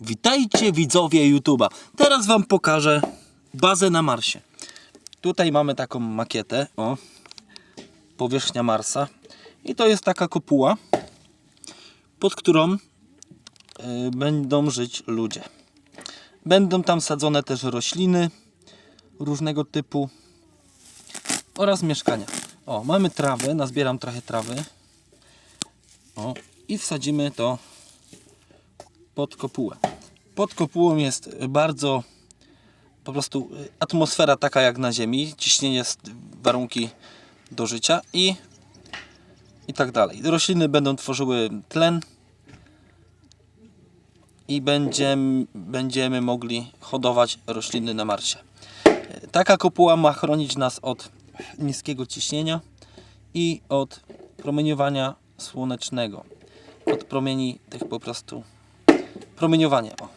Witajcie widzowie YouTube'a. Teraz Wam pokażę bazę na Marsie. Tutaj mamy taką makietę, o, powierzchnia Marsa. I to jest taka kopuła, pod którą y, będą żyć ludzie. Będą tam sadzone też rośliny różnego typu oraz mieszkania. O, mamy trawę, nazbieram trochę trawy. O, i wsadzimy to pod kopułę. Pod kopułą jest bardzo po prostu y, atmosfera taka jak na Ziemi, ciśnienie warunki do życia i i tak dalej. Rośliny będą tworzyły tlen i będziemy, będziemy mogli hodować rośliny na Marsie. Taka kopuła ma chronić nas od niskiego ciśnienia i od promieniowania słonecznego. Od promieni tych po prostu promieniowania. O.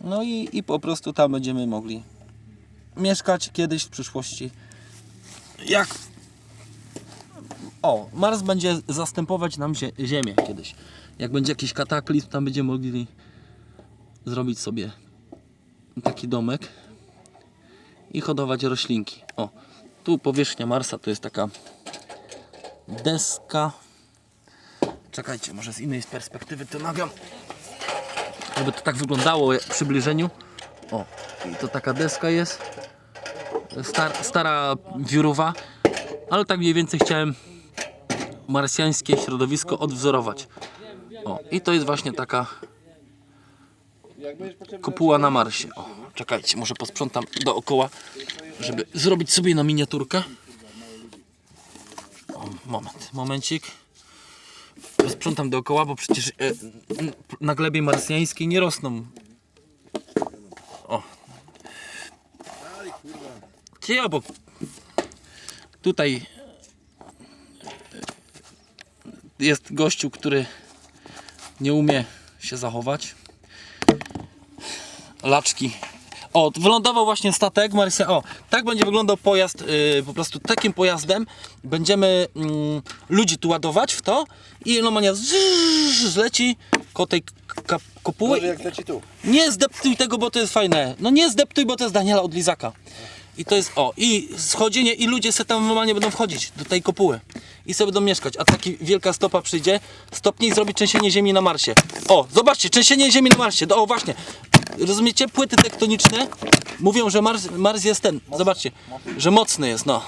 No i, i po prostu tam będziemy mogli mieszkać kiedyś w przyszłości. Jak o, Mars będzie zastępować nam zie Ziemię kiedyś. Jak będzie jakiś kataklizm, tam będziemy mogli zrobić sobie taki domek i hodować roślinki. O, tu powierzchnia Marsa to jest taka deska. Czekajcie, może z innej perspektywy to nagram. Żeby to tak wyglądało w przybliżeniu. O, i to taka deska jest. Star, stara wiórowa, ale tak mniej więcej chciałem marsjańskie środowisko odwzorować. O, i to jest właśnie taka kopuła na Marsie. O, czekajcie, może posprzątam dookoła, żeby zrobić sobie na miniaturkę. O, moment, momencik. Posprzątam dookoła, bo przecież e, na glebie marsjańskiej nie rosną. O. Cie, bo tutaj jest gościu, który nie umie się zachować. Laczki. O, wylądował właśnie statek Marsja. O, tak będzie wyglądał pojazd, yy, po prostu takim pojazdem będziemy mm, ludzi tu ładować w to i Lomania zleci koło tej kopuły. Może jak leci tu. Nie zdeptuj tego, bo to jest fajne. No nie zdeptuj, bo to jest Daniela od Lizaka. I to jest, o, i schodzenie, i ludzie se tam normalnie będą wchodzić do tej kopuły. I sobie będą mieszkać. A taki wielka stopa przyjdzie, stopnie i zrobi trzęsienie ziemi na Marsie. O, zobaczcie, trzęsienie ziemi na Marsie. O, właśnie. Rozumiecie? Płyty tektoniczne mówią, że Mars, Mars jest ten. Zobaczcie, że mocny jest, no.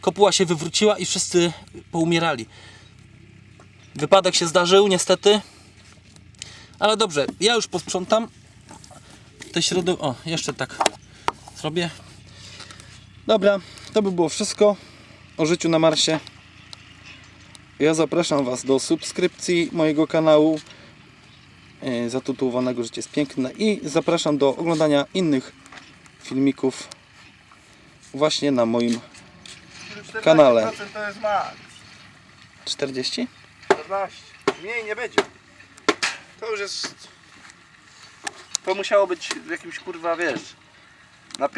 Kopuła się wywróciła i wszyscy poumierali. Wypadek się zdarzył, niestety. Ale dobrze, ja już posprzątam te środowisko. O, jeszcze tak zrobię. Dobra, to by było wszystko o życiu na Marsie. Ja zapraszam Was do subskrypcji mojego kanału zatytułowanego Życie jest piękne i zapraszam do oglądania innych filmików właśnie na moim 14% Kanale. to jest max. 40. 14. Mniej nie będzie. To już jest... To musiało być w jakimś kurwa, wiesz... Na